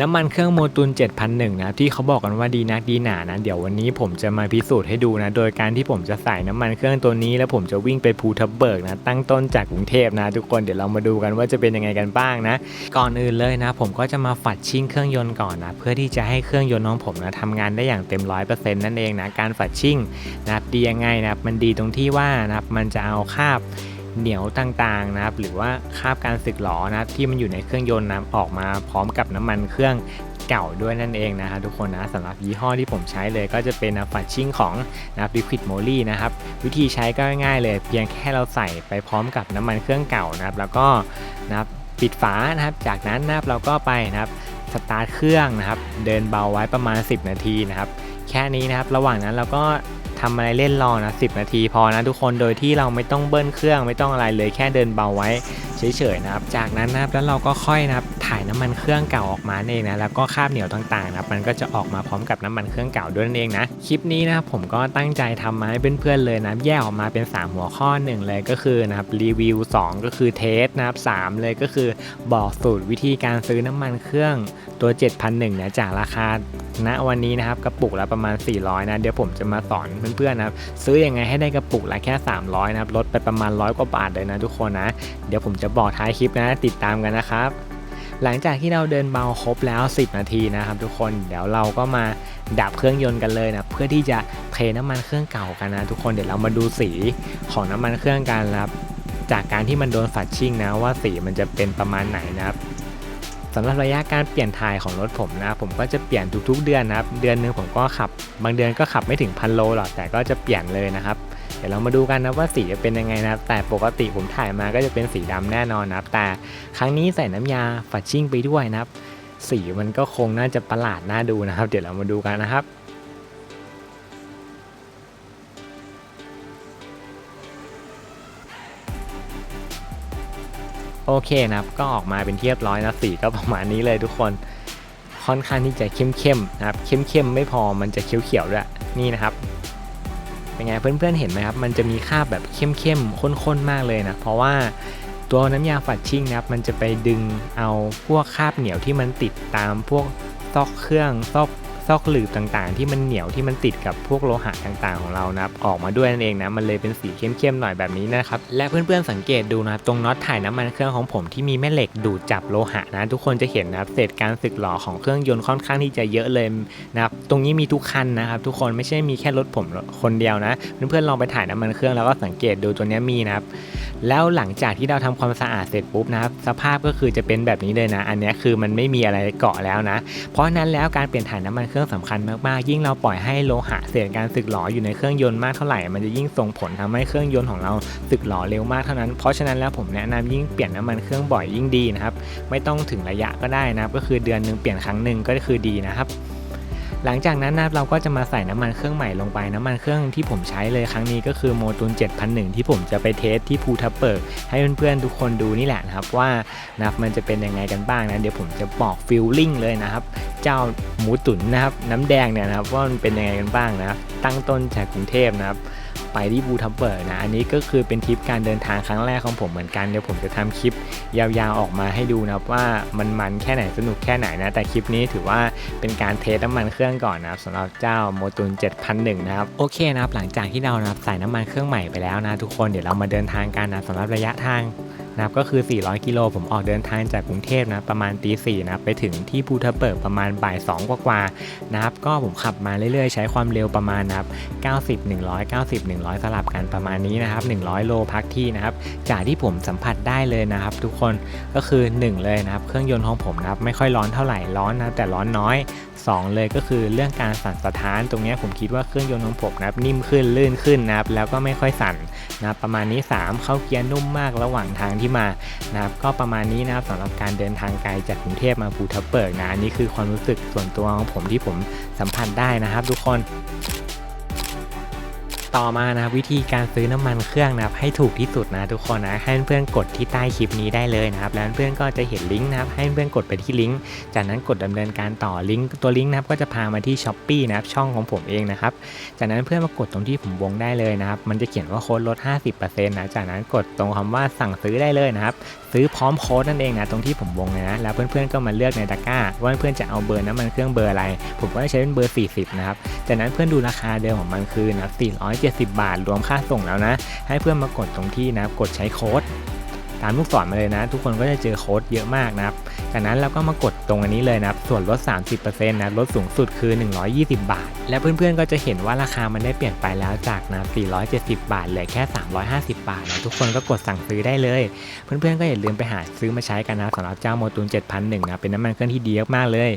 น้ำมันเครื่องโมตุน7001นะที่เขาบอกกันว่าดีนักดีหนานะ เดี๋ยววันนี้ผมจะมาพิสูจน์ให้ดูนะ โดยการที่ผมจะใส่น้ำมันเครื่องตัวนี้ แล้วผมจะวิ่งไปภูทับเบิกนะ ตั้งต้นจากกรุงเทพนะ ทุกคนเดี๋ยวเรามาดูกันว่าจะเป็นยังไงกันบ้างนะ ก่อนอื่นเลยนะ ผมก็จะมาฝัดชิ่งเครื่องยนต์ก่อนนะ เพื่อที่จะให้เครื่องยนต์ของผมนะทำงานได้อย่างเต็มร้อยเปอร์เซ็นต์นั่นเองนะการฝัดชิ่งนะดียังไงนะมันดีตรงที่ว่านะมันจะเอาคาบ เหนียวต่างๆนะครับหรือว่าคราบการสึกหรอนะครับที่มันอยู่ในเครื่องยนต์นะออกมาพร้อมกับน้ำมันเครื่องเก่าด้วยนั่นเองนะครับทุกคนนะสำหรับยี่ห้อที่ผมใช้เลยก็จะเป็นนะฟัดชิ่งของนะครับ Liquid Moly นะครับวิธีใช้ก็ง่ายๆเลย เพียงแค่เราใส่ไปพร้อมกับน้ำมันเครื่องเก่านะครับแล้วก็นะครับปิดฝานะครับจากนั้นนะครับเราก็ไปนะครับสตาร์ทเครื่องนะครับเดินเบาไว้ประมาณ 10 นาทีนะครับแค่นี้นะครับระหว่างนั้นเราก็ ทำอะไรเล่นรอนะ10นาทีพอนะทุกคนโดยที่เราไม่ต้องเบิ้ลเครื่องไม่ต้องอะไรเลยแค่เดินเบาไว้เฉยๆนะครับ จากนั้นนะครับแล้วเราก็ค่อยนะครับถ่ายน้ำมันเครื่องเก่าออกมาเองนะแล้วก็คาบเหนียวต่างๆนะครับมันก็จะออกมาพร้อมกับน้ำมันเครื่องเก่าด้วยนั่นเองนะคลิปนี้นะครับผมก็ตั้งใจทำมาให้เพื่อนๆเลยนะแยกออกมาเป็น 3 หัวข้อหนึ่งเลยก็คือนะครับรีวิว 2 ก็คือเทสนะครับ3เลยก็คือบอกสูตรวิธีการซื้อน้ำมันเครื่องตัว 7,001เนี่ยจากราคา ณวันนี้นะครับกระปุกละประมาณ 400 นะเดี๋ยวผมจะมาสอนเพื่อนๆนะครับซื้อยังไงให้ได้กระปุกละแค่ 300 นะครับลดไปประมาณร้อยกว่าบาทเลยนะทุกคนนะ เดี๋ยวผมจะบอกท้ายคลิปนะติดตามกันนะครับหลังจากที่เราเดินเบาครบแล้ว 10 นาทีนะครับทุกคนเดี๋ยวเราก็มาดับเครื่องยนต์กันเลยนะเพื่อที่จะเทน้ำมันเครื่องเก่ากันนะ ทุกคนเดี๋ยวเรามาดูสีของน้ำมันเครื่องกันนะครับจากการที่มันโดนฝัดชิ่งนะว่าสีมันจะเป็นประมาณไหนนะครับ สำหรับระยะการเปลี่ยนถ่ายของรถผมนะผมก็จะเปลี่ยนทุกๆเดือนนะครับ เดือนหนึงผมก็ขับ บางเดือนก็ขับไม่ถึงพันโลหรอกแต่ก็จะเปลี่ยนเลยนะครับ เดี๋ยวเรามาดูกันนะว่าสีจะเป็นยังไงนะครับ แต่ปกติผมถ่ายมาก็จะเป็นสีดำแน่นอนนะครับ แต่ครั้งนี้ใส่น้ำยาฝัดชิ่งไปด้วยนะครับ สีมันก็คงน่าจะประหลาดน่าดูนะครับ เดี๋ยวเรามาดูกันนะครับ โอเคนะครับ ก็ออกมาเป็นเรียบร้อยนะสีก็ประมาณนี้เลยทุกคน ค่อนข้างที่จะเข้มๆนะครับ เข้มๆไม่พอมันจะเขียวๆด้วยนี่นะครับเป็นไงเพื่อนๆเห็นไหมครับ มันจะมีคราบแบบเข้มๆข้นๆมากเลยนะ เพราะว่าตัวน้ำยาฝัดชิ่งนะครับ มันจะไปดึงเอาพวกคราบเหนียวที่มันติดตามพวกซอกเครื่องซอก ซอกหลืบต่างๆ ที่มันเหนียวที่มันติดกับพวกโลหะต่างๆของเรานะครับออกมาด้วยนั่นเองนะมันเลยเป็นสีเข้มๆหน่อยแบบนี้นะครับและเพื่อนๆสังเกตดูนะตรงน็อตถ่ายน้ำมันเครื่องของผมที่มีแม่เหล็กดูดจับโลหะนะทุกคนจะเห็นนะครับเศษการสึกหรอของเครื่องยนต์ค่อนข้างที่จะเยอะเลยนะครับตรงนี้มีทุกคันนะครับทุกคนไม่ใช่มีแค่รถผมคนเดียวนะเพื่อนๆลองไปถ่ายน้ำมันเครื่องแล้วก็สังเกตดูตัวนี้มีนะครับแล้วหลังจากที่เราทำความสะอาดเสร็จปุ๊บนะครับสภาพก็คือจะเป็นแบบนี้เลยนะ อันนี้คือมันไม่มีอะไรเกาะแล้วนะ เพราะฉะนั้นแล้วการเปลี่ยนถ่ายน้ำมันเครื่องสำคัญมากๆ ยิ่งเราปล่อยให้โลหะเสียการสึกหรออยู่ในเครื่องยนต์มากเท่าไหร่ มันจะยิ่งส่งผลทำให้เครื่องยนต์ของเราสึกหรอเร็วมากเท่านั้น เพราะฉะนั้นแล้วผมแนะนำยิ่งเปลี่ยนน้ำมันเครื่องบ่อยยิ่งดีนะครับ ไม่ต้องถึงระยะก็ได้นะครับ ก็คือเดือนหนึ่งเปลี่ยนครั้งหนึ่งก็คือดีนะครับ หลังจากนั้นนะครับเราก็จะมาใส่น้ำมันเครื่องใหม่ลงไปน้ำมันเครื่องที่ผมใช้เลยครั้งนี้ก็คือโมตุน7001 ที่ผมจะไปเทสที่ภูทับเบิกให้เพื่อนๆทุกคนดูนี่แหละนะครับว่านะครับมันจะเป็นยังไงกันบ้างนะเดี๋ยวผมจะบอกฟิลลิ่งเลยนะครับ เจ้าหมูตุ๋นนะครับ น้ำแดงเนี่ยนะครับว่ามันเป็นยังไงกันบ้างนะตั้งต้นจากกรุงเทพนะครับ ไปที่บูทับเบิร์กนะ อันนี้ก็คือเป็นทริปการเดินทางครั้งแรกของผมเหมือนกันเดี๋ยวผมจะทำคลิปยาวๆออกมาให้ดูนะว่ามันมันแค่ไหนสนุกแค่ไหนนะ แต่คลิปนี้ถือว่าเป็นการเทสน้ำมันเครื่องก่อนนะครับสำหรับเจ้าโมตุน7001 นะครับ โอเคนะครับ หลังจากที่เรานะครับใส่น้ำมันเครื่องใหม่ไปแล้วนะทุกคนเดี๋ยวเรามาเดินทางกันนะสำหรับระยะทาง นะครับก็คือ 400 กิโล ผมออกเดินทางจากกรุงเทพนะ ประมาณตีสี่นะ ไปถึงที่ภูทับเบิกประมาณบ่าย2กว่าๆนะครับ ก็ผมขับมาเรื่อยๆ ใช้ความเร็วประมาณนะครับ90 100 90 100 สลับกันประมาณนี้นะครับ 100 โลพักที่นะครับ จากที่ผมสัมผัสได้เลยนะครับ ทุกคนก็คือ 1 เลยนะครับ เครื่องยนต์ของผมนะครับ ไม่ค่อยร้อนเท่าไหร่ ร้อนนะแต่ร้อนน้อย 2 เลยก็คือเรื่องการสั่นสะท้าน ตรงนี้ผมคิดว่าเครื่องยนต์ของผมนะครับนิ่มขึ้นลื่นขึ้นนะครับแล้วก็ไม่ค่อยสั่น นะครับประมาณนี้ 3 เข้าเกียร์นุ่มมากระหว่างทางที่มานะครับก็ประมาณนี้นะครับสำหรับการเดินทางไกลจากกรุงเทพมาภูทับเบิกนะอันนี้คือความรู้สึกส่วนตัวของผมที่ผมสัมผัสได้นะครับ ทุกคน ต่อมานะวิธีการซื้อน้ำมันเครื่องนะครับให้ถูกที่สุดนะทุกคนนะให้เพื่อนกดที่ใต้คลิปนี้ได้เลยนะครับแล้วเพื่อนก็จะเห็นลิงก์นะครับให้เพื่อนกดไปที่ลิงก์จากนั้นกดดำเนินการต่อลิงก์ตัวลิงก์นะครับก็จะพามาที่ s h อ p e e นะครับช่องของผมเองนะครับจากนั้นเพื่อนมากดตรงที่ผมวงได้เลยนะครับมันจะเขียนว่าโค้ดลด 50%นะจากนั้นกดตรงคำว่าสั่งซื้อได้เลยนะครับซื้อพร้อมโค้ดนั่นเองนะตรงที่ผมวงเลยนะแล้วเพื่อนๆก็มาเลือกในตะกร้าว่าเพื่อนจะเอาเบอร์น้ำมันเครื่องเบอร์อะไร ผมก็จะใช้เป็นเบอร์ 40นะครับ จากนั้นเพื่อนดูราคาเดิมของมันคือนะ470 บาท รวมค่าส่งแล้วนะ ให้เพื่อนมากดตรงที่นะกดใช้โค้ดตามลูกศรมาเลยนะ ทุกคนก็จะเจอโค้ดเยอะมากนะครับจากนั้นเราก็มากดตรงอันนี้เลยนะครับส่วนลด 30%นะลดสูงสุดคือ 120 บาท และเพื่อนๆก็จะเห็นว่าราคามันได้เปลี่ยนไปแล้วจากนะ470 บาทเหลือแค่ 350 บาทนะทุกคนก็กดสั่งซื้อได้เลย เพื่อนๆก็อย่าลืมไปหาซื้อมาใช้กันนะสำหรับเจ้าโมตูน 7001นะเป็นน้ำมันเครื่องที่ดีมากๆเลย